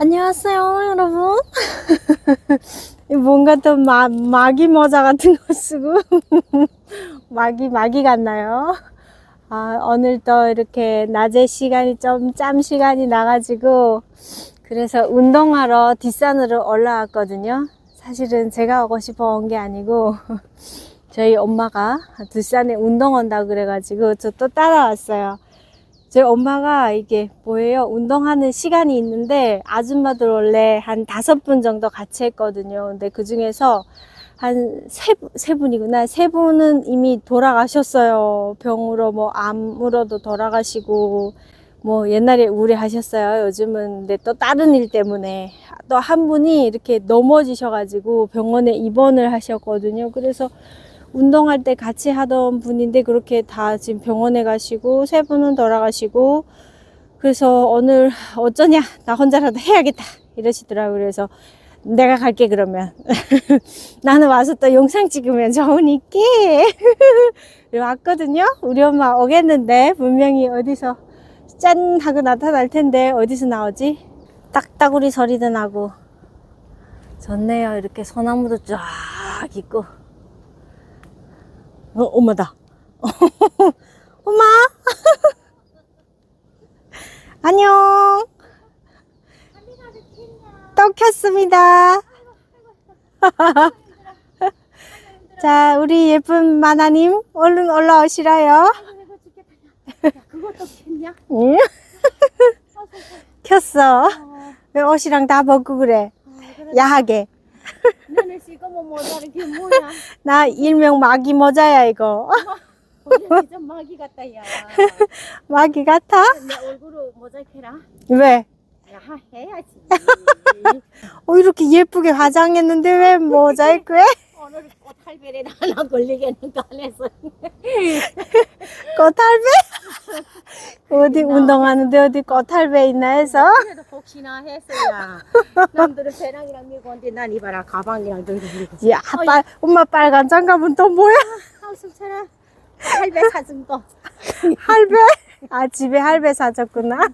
안녕하세요, 여러분. 뭔가 또 마, 마기 모자 같은 거 쓰고 마기 마기 같나요? 아, 오늘 또 이렇게 낮에 시간이 좀 짬 시간이 나가지고 그래서 운동하러 뒷산으로 올라왔거든요. 사실은 제가 오고 싶어 온 게 아니고 저희 엄마가 뒷산에 운동 온다고 그래가지고 저 또 따라왔어요. 저희 엄마가 이게 뭐예요? 운동하는 시간이 있는데 아줌마들 원래 한 다섯 분 정도 같이 했거든요. 근데 그 중에서 한 세, 세 분이구나. 세 분은 이미 돌아가셨어요. 병으로 뭐 암으로도 돌아가시고 뭐 옛날에 우울해하셨어요. 요즘은 근데 또 다른 일 때문에. 또 한 분이 이렇게 넘어지셔가지고 병원에 입원을 하셨거든요. 그래서 운동할 때 같이 하던 분인데 그렇게 다 지금 병원에 가시고 세 분은 돌아가시고 그래서 오늘 어쩌냐? 나 혼자라도 해야겠다 이러시더라고요. 그래서 내가 갈게 그러면. 나는 와서 또 영상 찍으면 좋으니까 왔거든요. 우리 엄마 오겠는데 분명히 어디서 짠 하고 나타날 텐데 어디서 나오지 딱따구리 소리도 나고 좋네요 이렇게 소나무도 쫙 있고 어, 엄마다. 엄마. 안녕. 또 켰습니다. 자, 우리 예쁜 마나님, 얼른 올라오시라요. 켰냐? 응? 켰어. 왜 옷이랑 다 벗고 그래? 야하게. 나는 지금 뭐 모자는 게 뭐야? 나 일명 마기 모자야, 이거. 좀 마귀 같다 야. 마기 같아? 내 얼굴을 모자이크해라. 왜? 야 해야지. 어, 이렇게 예쁘게 화장했는데 왜 모자이크해? 꽃할배에 하나 걸리겠는가 안 해서. 꽃할배? 어디 운동하는데 어디 꽃할배 있나 해서? 그래도 혹시나 했어야. 남들은 배낭이랑 밀고 온데 난 이봐라 가방이랑 들고 들고. 야, 빨, 엄마 빨간 장갑은 또 뭐야? 하우스 차라. 할배 사준 거. 할배? 아, 집에 할배 사줬구나.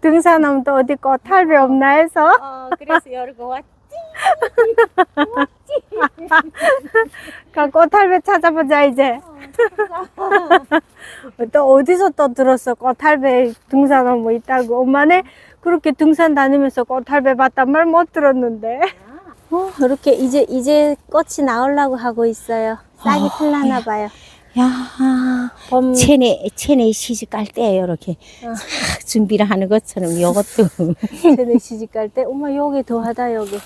등산하면 또 어디 꽃 할배 없나 해서? 어 그래서 열고 왔지. 그 꽃할배 찾아보자, 이제. 또 어디서 또 들었어? 꽃할배 등산하면 뭐 있다고. 엄마네 그렇게 등산 다니면서 꽃할배 봤단 말 못 들었는데. 어, 이렇게 이제, 이제 꽃이 나오려고 하고 있어요. 싹이 어, 풀나나 봐요. 야. 봄, 체내 체내 시집 갈 때 이렇게 어. 싹 준비를 하는 것처럼 이것도 쟤네 시집 갈 때, 엄마 여기 더 하다 여기.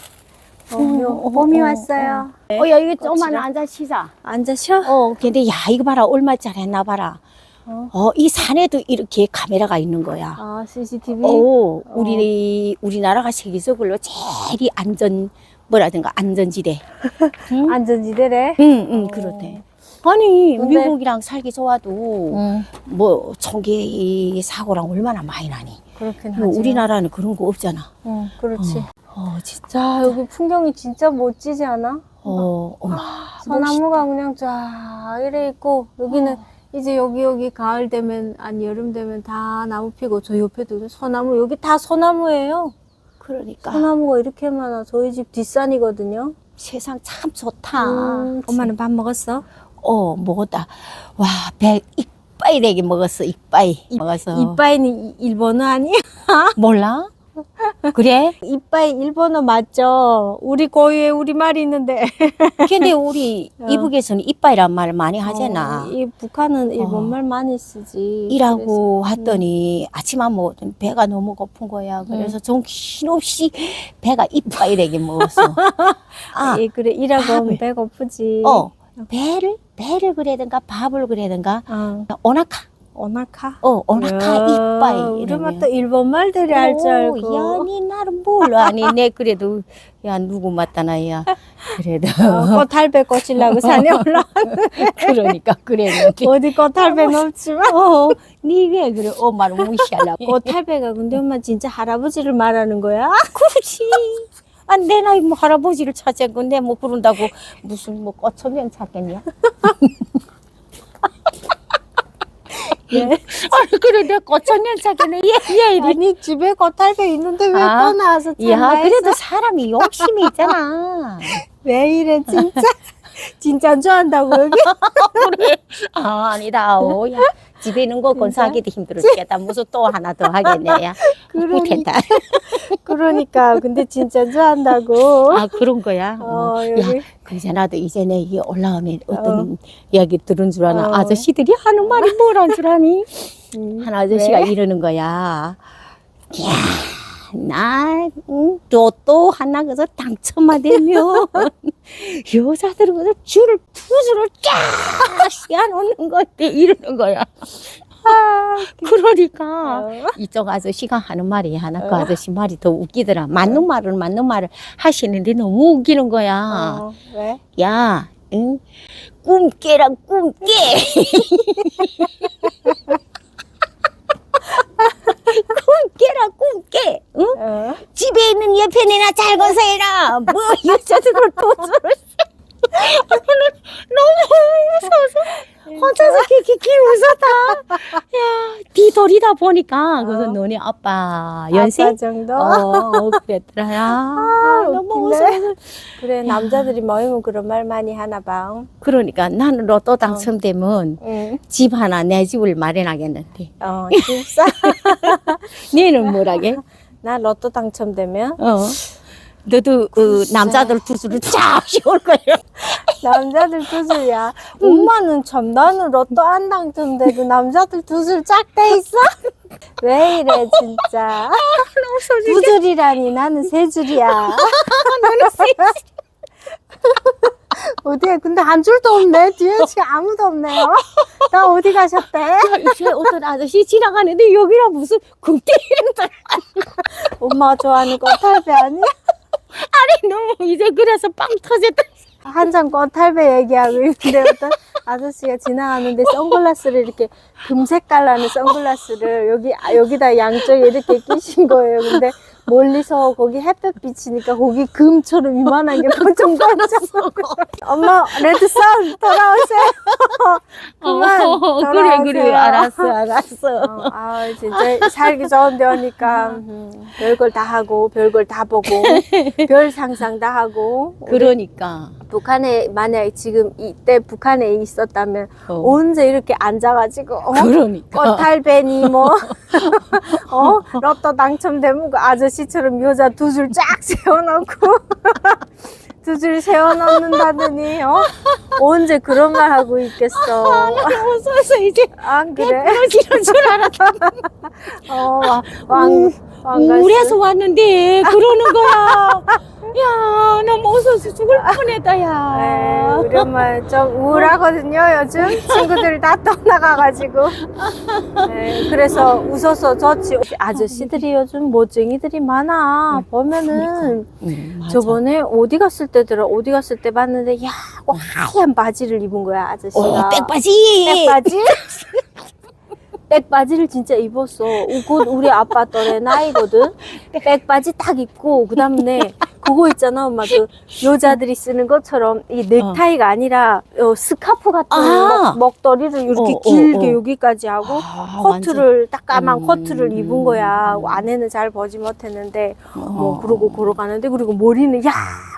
어, 요, 어, 봄이 어, 왔어요. 어 야 이거 좀만. 앉아 쉬자. 앉아 쉬어? 어 근데 야 이거 봐라 얼마짜리 했나 봐라. 어. 어 이 산에도 이렇게 카메라가 있는 거야. 아 CCTV. 오 우리 우리나라가 세계적으로 제일 안전 뭐라든가 안전지대. 응? 안전지대래. 응, 응 그렇대. 아니 근데- 미국이랑 살기 좋아도 응. 뭐 총기 사고랑 얼마나 많이 나니. 그렇긴 하지. 뭐 우리나라는 그런 거 없잖아. 응, 그렇지. 어 진짜. 자, 여기 풍경이 진짜 멋지지 않아? 어 엄마. 소나무가 그냥 쫙 이래 있고 여기는 이제 여기 여기 가을 되면 아니 여름 되면 다 나무 피고 저 옆에도 소나무 여기 다 소나무예요. 그러니까 소나무가 이렇게 많아. 저희 집 뒷산이거든요. 세상 참 좋다. 음, 엄마는 밥 먹었어? 어 먹었다. 와 배 이빠이 되게 먹었어. 이빠이 먹었어. 이빠이는 일본어 아니야? 몰라? 그래? 이빠이 일본어 맞죠? 우리 고유의 우리말이 있는데. 근데 우리 어. 이북에서는 이빠이란 말 많이 하잖아. 어, 이 북한은 일본말 많이 쓰지. 일하고 그래서. 하더니 아침 안 먹었더니 배가 너무 고픈 거야. 그래서 정신없이 배가 이빠이 되게 먹었어. 아, 예, 그래 일하고 밥을. 배고프지. 어 배를 배를 그래든가 밥을 그래든가 어. 오나카 오나카. 어 오나카 이빠이 이러면 또 일본 말들이 알 줄 알고. 야, 니 나를 몰라. 아니, 내 그래도, 야, 누구 맞다나, 야. 그래도. 어, 꽃할배 꽂으려고 산에 올라. 그러니까, 그랬는데. 어디 꽃할배 없지만. 어, 니왜 그래, 엄마를 무시하려고. 꽃할배가 근데 엄마 진짜 할아버지를 말하는 거야? 그렇지. 아, 내 나이 뭐 할아버지를 찾았고 내뭐 그런다고 무슨 뭐 꽃천명 찾겠냐? 예. 아, 그래 내가 꽃천명 찾겠네. 얘, 얘 이리. 아니 집에 겉탈배 있는데 왜 아, 또 나와서 야? 그래도 사람이 욕심이 있잖아. 왜 이래 진짜 진짜 좋아한다고 여기 그래. 아, 아니다. 오, 야. 집에 있는 거 건사하기도 힘들어 죽겠다. 무슨 또 하나 더 하겠네. 야. 그러니- 못했다. 그러니까 근데 진짜 좋아한다고 아, 그런 거야. 어. 어 여기 그래서 나도 이제는 이게 올라오면 어떤 이야기 들은 줄 아나 어. 아저씨들이 하는 말이 뭐란 줄 아니? 음, 한 아저씨가 왜? 이러는 거야. 야, 나 응, 로또 하나 그래서 당첨만 되면 여자들은 그래서 줄을 두 줄을 쫙 씌워놓는 것 같아 이러는 거야. 아, 그러니까 어. 이쪽 아저씨가 하는 말이 하나 그 어. 아저씨 말이 더 웃기더라. 맞는 말은 맞는 말을 하시는데 너무 웃기는 거야. 어, 왜? 야, 응? 꿈 깨라, 꿈 깨! 꿈 깨라, 꿈 깨! 응? 어. 집에 있는 옆에 내나 잘 건사해라! 뭐, 여자들을 도주를 너무 무서워서 혼자서 키키키 웃었다. 야, 뒤돌이다 보니까, 그래서 어. 너네 아빠 아빠 연세? 정도 어, 그랬더라. 야, 너무 웃기네. 무서워서. 그래 남자들이 모이면 그런 말 많이 하나 봐 그러니까 나는 로또 당첨되면 응. 집 하나 내 집을 마련하겠는데 어 집사 얘는 뭐라게? 나 로또 당첨되면 어. 너도 그 남자들 두수를 쫙 씌울 거야. 남자들 두줄이야. 엄마는 참 나는 로또 안 당첨돼도 남자들 두줄 쫙돼 있어? 왜 이래 진짜. 두 줄이라니 나는 세 줄이야. 어디에? 근데 한 줄도 없네. 뒤에 지금 아무도 없네요 나 어디 가셨대? 이제 어떤 아저씨 지나가는데 여기랑 무슨 극대이랬다. 엄마 좋아하는 꽃탈배 아니야? 아니 너무 이제 그래서 빵 터졌다. 한참 꽃탈배 얘기하고 있는데 어떤 아저씨가 지나가는데 선글라스를 이렇게 금색깔 나는 선글라스를 여기 아, 여기다 양쪽에 이렇게 끼신 거예요. 근데 멀리서 거기 햇볕 비치니까 거기 금처럼 이만한 게 번쩍 번쩍 엄마 레드선 돌아오세요. 그만 어, 그래 돌아오세요. 그래 알았어 알았어. 어, 아 진짜 살기 좋은 데 오니까 음, 별걸 다 하고 별걸 다 보고 별 상상 다 하고 그러니까 북한에 만약에 지금 이때 북한에 있었다면 어. 언제 이렇게 앉아가지고 어? 그러니까 꽃탈배니 뭐 어? 로또 당첨되면 그 아저씨 처럼 여자 두 줄 쫙 세워놓고 두 줄 세워놓는다더니 어? 언제 그런 말 하고 있겠어 무서워서 이제 안 그래? 부러지는 줄 알았다. 어, 왕, 왕, 우울해서 왔는데 그러는 거야. 야, 나 무서워서 죽을 뻔했다, 야. 네, 우리 엄마 좀 우울하거든요, 요즘. 친구들 다 떠나가가지고. 네, 그래서 웃어서 좋지. 아저씨들이 요즘 멋쟁이들이 많아. 보면은, 응, 맞아. 저번에 어디 갔을 때더라, 어디 갔을 때 봤는데, 야, 그 하얀 바지를 입은 거야, 아저씨가. 어, 백바지. 백바지? 백바지를 진짜 입었어. 곧 우리 아빠 또래 나이거든. 백바지 딱 입고 그 다음에 그거 있잖아, 엄마 그 여자들이 쓰는 것처럼 이 넥타이가 아니라 어, 스카프 같은 아. 목, 목도리를 이렇게 어, 어, 길게 어. 여기까지 하고 아, 커트를 딱 까만 음. 커트를 입은 거야. 안에는 잘 보지 못했는데 뭐 어. 그러고 걸어가는데 그리고 머리는 야,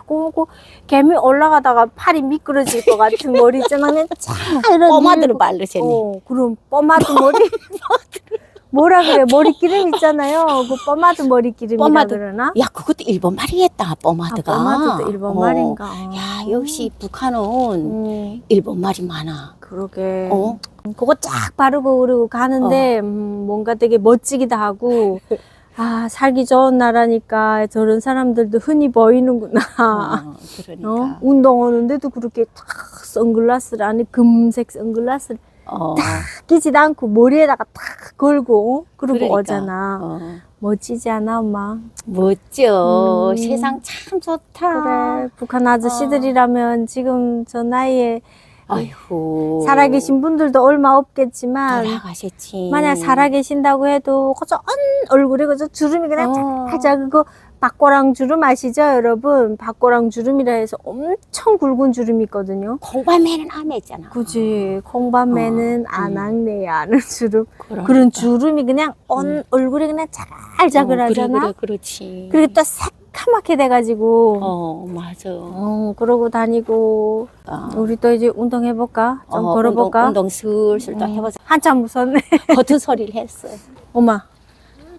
그거 개미 올라가다가 팔이 미끄러질 것 같은 머리 있잖아. 그냥 쫙 이런 꼬마들을 밀고 바르셨네. 어, 그럼 뽀마드 머리 뭐라 그래 머리 기름 있잖아요. 그 뽀마드 머리 기름이라 뽀마드. 그러나? 야, 그것도 일본 말이겠다, 뽀마드가. 아, 뽀마드도 일본 어. 말인가? 야, 역시 북한은 음, 일본 말이 많아. 그러게. 어? 그거 쫙 바르고 그러고 가는데 음, 뭔가 되게 멋지기도 하고. 아 살기 좋은 나라니까 저런 사람들도 흔히 보이는구나. 어, 그러니까. 어? 운동하는데도 그렇게 탁 선글라스를 안에 금색 선글라스를 어. 끼지도 않고 머리에다가 탁 걸고 그러고 그러니까. 오잖아. 어. 멋지지 않아 엄마? 멋져. 음. 세상 참 좋다. 그래 북한 아저씨들이라면 지금 저 나이에 아이고. 살아계신 분들도 얼마 없겠지만 돌아가셨지. 만약 살아계신다고 해도 그저 언 얼굴에 그저 주름이 그냥 어. 살짝 그거 박고랑 주름 아시죠, 여러분? 박고랑 주름이라 해서 엄청 굵은 주름이 있거든요. 콩밤에는 암했잖아. 그지 콩밤에는 어, 안 음. 악내야 하는 주름. 그러니까. 그런 주름이 그냥 언, 얼굴에 그냥 자글자글하잖아. 어, 그래, 그래, 그렇지. 그리고 또 새카맣게 돼가지고. 어, 맞아. 어, 그러고 다니고. 어. 우리 또 이제 운동해볼까? 좀 어, 걸어볼까? 운동, 운동 슬슬 또 음. 해보자. 한참 무섭네. 버튼 소리를 했어. 엄마.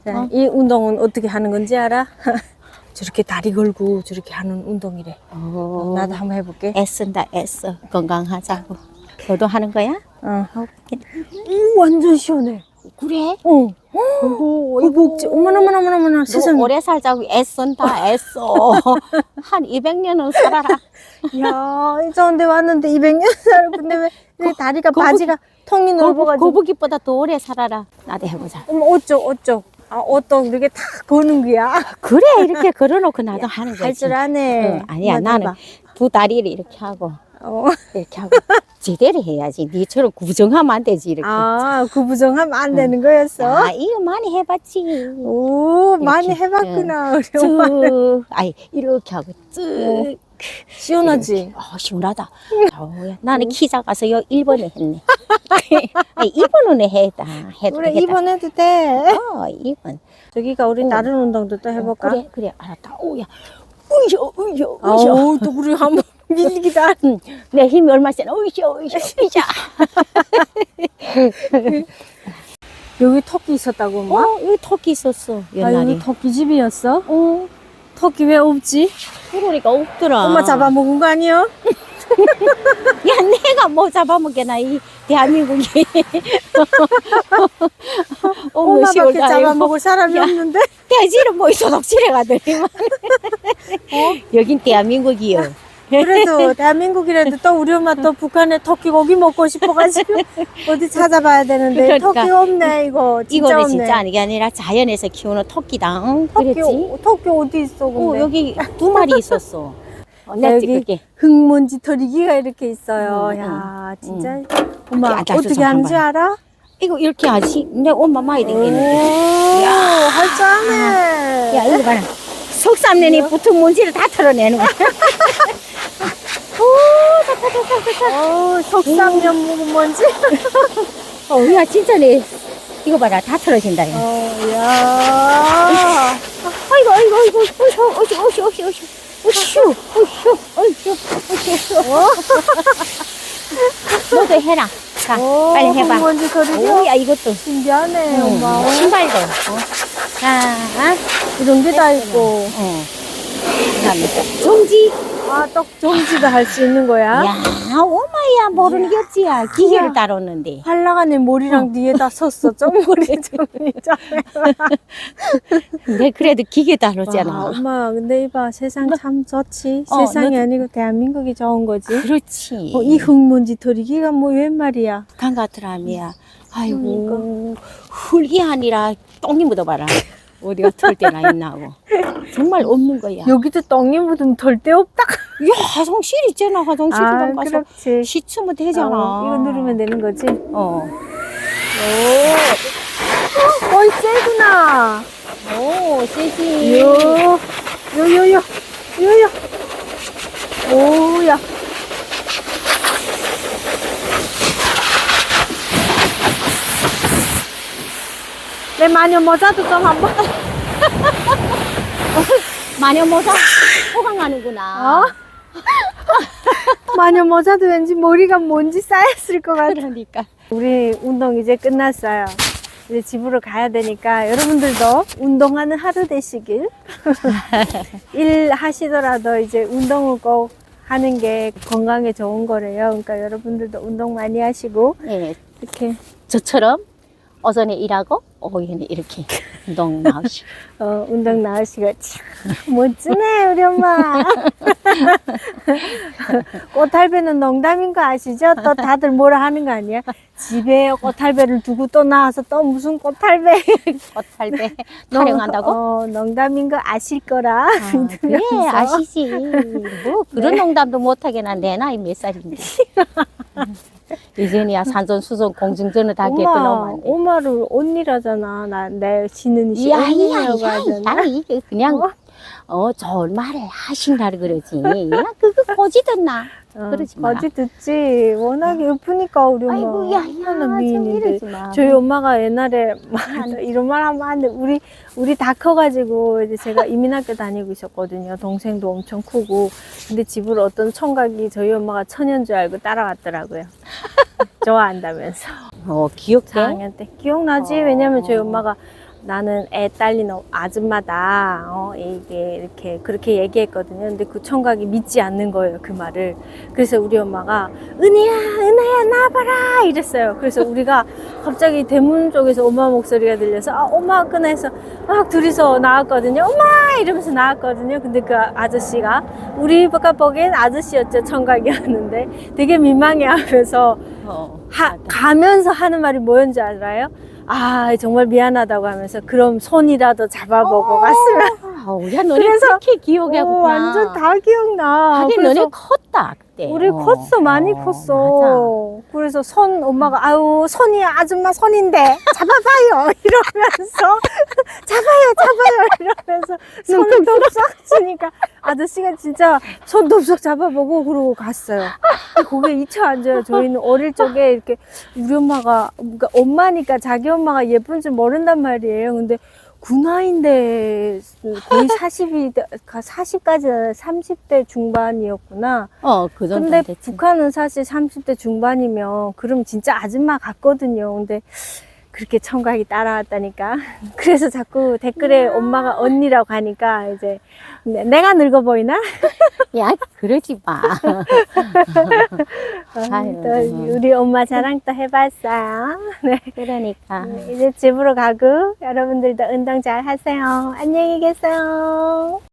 자, 어? 이 운동은 어떻게 하는 건지 알아? 저렇게 다리 걸고 저렇게 하는 운동이래. 어, 나도 한번 해볼게. 애쓴다, 애써. 건강하자고. 너도 하는 거야? 어. 오, 완전 시원해. 그래? 어. 어이구, 이 목지. 어머나, 어머나, 어머나, 어머나. 너 세상에. 오래 살자고 애쓴다, 애써. 한 200년은 살아라. 야, 이 좋은데 왔는데 200년 살았는데 왜 내 다리가 거북이- 바지가 통이 넓어가지고. 거북이보다 더 오래 살아라. 나도 해보자. 어머, 어쩌, 어쩌. 아, 어떡 이렇게 탁 거는 거야. 그래, 이렇게 걸어놓고 나도 하는 거지. 할 줄 아네. 응, 아니야, 나는. 두 다리를 이렇게 하고, 어. 이렇게 하고. 제대로 해야지. 니처럼 구정하면 안 되지, 이렇게. 아, 그 부정하면 안 되는 거였어? 아, 이거 많이 해봤지. 오, 많이 이렇게. 해봤구나, 우리 엄마. 쭉, 아이, 이렇게 하고 쭉. 시원하지? 아, 시원하다. 어우야, 나는 키 작아서 요 1번에 했네. 아니, 2번은 해다. 해도 우리 되겠다. 2번 해도 돼. 어, 2번. 저기가 우리 어. 다른 운동도 또 해볼까? 그래, 그래, 알았다. 오 야. 우여, 우여, 우여. 아우, 또 우리 한번 안. 응, 내 힘이 얼마 세나? 우여, 우여, 우여. 여기 토끼 있었다고, 엄마? 어, 여기 토끼 있었어, 아, 옛날에. 여기 토끼 집이었어? 어, 토끼 왜 없지? 그러니까 없더라. 엄마 잡아먹은 거 아니야? 야, 내가 뭐 잡아먹겠나, 이 대한민국이. 어머, 엄마밖에. 잡아먹을 사람이 야. 없는데? 돼지는 뭐 소독질해 가더니만. 어? 여긴 대한민국이요. 그래도 대한민국이라도 또 우리 엄마 또 북한에 토끼 고기 먹고 싶어가지고 어디 찾아봐야 되는데 그러니까. 토끼 없네 이거 진짜 이거는 없네. 진짜 아니게 아니라 자연에서 키우는 토끼다. 응, 토끼, 그랬지? 토끼 어디 있어 근데? 어, 여기 두 마리 있었어. 어, 내 여기 찍을게. 흙먼지 털이기가 이렇게 있어요. 음, 야 진짜 엄마 이렇게 앉아서 어떻게 좀 하는지 봐봐. 알아? 이거 이렇게 하지? 내 엄마 많이 댕기는데. 야, 할줄 아네. 야, 이거 봐라. 속삼년이 붙은 먼지를 다 털어내는 거야. 어, 속삼년 먹은 뭔지? 어, 야, 진짜네. 이거 봐라. 다 털어진다. 이거. 어, 야. 아이고, 아이고, 아이고, 어이구, 어이구, 어이구, 어이구, 어이구. 어이구, 어이구, 어이구, 어이구. 너도 해라. 자, 오, 빨리 해봐. 흙먼지 털이기 오, 야, 이것도. 신기하네, 응, 엄마. 어, 신발도. 어. 자, 이런 게 다 있고. 어. 그다음에 정지. 아, 떡 종지도 할 수 있는 거야? 야, 오마야 모르는 게 없지야. 기계를 다뤘는데. 한라간에 머리랑 뒤에다 섰어. 점머리 근데 그래도 기계 와, 다뤘잖아. 엄마, 근데 이봐, 세상 참 좋지. 어, 세상이 너도- 아니고 대한민국이 좋은 거지. 그렇지. 어, 이 흙먼지 털이기가 뭐 웬 말이야. 북한 같으라미야. 아이고, 흙이 아니라 똥이 묻어봐라. 어디가 털 때나 있나고. 정말 없는 거야. 여기도 똥이 묻으면 털데 없다. 야, 화장실 있잖아. 화장실 아, 좀 가서 그렇지. 씻으면 되잖아. 어, 이거 누르면 되는 거지. 어. 오, 거의 세구나. 오, 세지. 요, 요, 요, 요, 요, 요. 오야. 내 마녀 모자도 좀 한번. 마녀 모자 호강하는구나. 어? 마녀 모자도 왠지 머리가 먼지 쌓였을 것 같아. 그러니까. 우리 운동 이제 끝났어요. 이제 집으로 가야 되니까 여러분들도 운동하는 하루 되시길. 일 하시더라도 이제 운동을 꼭 하는 게 건강에 좋은 거래요. 그러니까 여러분들도 운동 많이 하시고 예, 이렇게 저처럼 오전에 일하고 오후에는 이렇게 운동 나오시고. 어, 운동 나으시고 참 멋지네 우리 엄마. 꽃할배는 농담인 거 아시죠? 또 다들 뭐라 하는 거 아니야? 집에 꽃할배를 두고 또 나와서 또 무슨 꽃할배 꽃할배 촬영한다고? 어, 농담인 거 아실 거라 아, 그래. 아시지. 뭐 그런 농담도 못하게나 내 나이 몇 살인데. 이제야 산전 수전 공중전을 다 엄마, 엄마를 언니라잖아. 나내 신은 씨 야이야 언니라고 야 하잖아. 야 이게 그냥 어? 어, 좋은 말을 하신다 그러지. 야, 그거 거지 듣나? 어, 그러지 마라. 거짓 듣지. 워낙에 예쁘니까 우리 엄마. 아이고, 야, 야, 얼마나 좀 미인인데. 이러지 마. 저희 엄마가 옛날에 막 이런 말 하면 안 돼. 우리 우리 다 커가지고 이제 제가 이민학교 다니고 있었거든요. 동생도 엄청 크고 근데 집으로 어떤 총각이 저희 엄마가 처녀인 줄 알고 따라왔더라고요. 좋아한다면서 어, 기억해? 4학년 때 기억나지? 어. 왜냐면 저희 엄마가 나는 애 딸린 어- 아줌마다 어 이게 이렇게 그렇게 얘기했거든요. 근데 그 총각이 믿지 않는 거예요 그 말을. 그래서 우리 엄마가 은혜야 은혜야 나와봐라 이랬어요. 그래서 우리가 갑자기 대문 쪽에서 엄마 목소리가 들려서 아 엄마 꺼내서 막 둘이서 나왔거든요. 엄마 이러면서 나왔거든요. 근데 그 아저씨가 우리가 보기엔 아저씨였죠 총각이었는데 되게 민망해하면서 어. 하, 가면서 하는 말이 뭐였는지 알아요? 아 정말 미안하다고 하면서 그럼 손이라도 잡아보고 갔으면 아우, 야, 너네 그래서- 그렇게 기억하구나. 오, 완전 다 기억나. 하긴 그래서 너네 컸다, 그때. 우리 어. 컸어 많이 어, 컸어 그래서 손 엄마가 아유 손이 아줌마 손인데 잡아봐요. 이러면서 잡아요 잡아요. 이러면서 손을 덥석 치니까 아저씨가 진짜 손 덥석 잡아보고 그러고 갔어요. 근데 거기에 잊혀 앉아요. 저희는 어릴 적에 이렇게 우리 엄마가 그러니까 엄마니까 자기 엄마가 예쁜 줄 모른단 말이에요. 근데 군화인데 거의 40이 40까지 30대 중반이었구나. 어, 그 정도 근데 됐지. 북한은 사실 30대 중반이면 그럼 진짜 아줌마 같거든요. 근데 그렇게 청각이 따라왔다니까. 그래서 자꾸 댓글에 엄마가 언니라고 하니까 이제 내- 내가 늙어 보이나? 야, 그러지 마. 아유. 또 우리 엄마 자랑 또 해봤어요. 네. 그러니까. 이제 집으로 가고 여러분들도 운동 잘 하세요. 안녕히 계세요.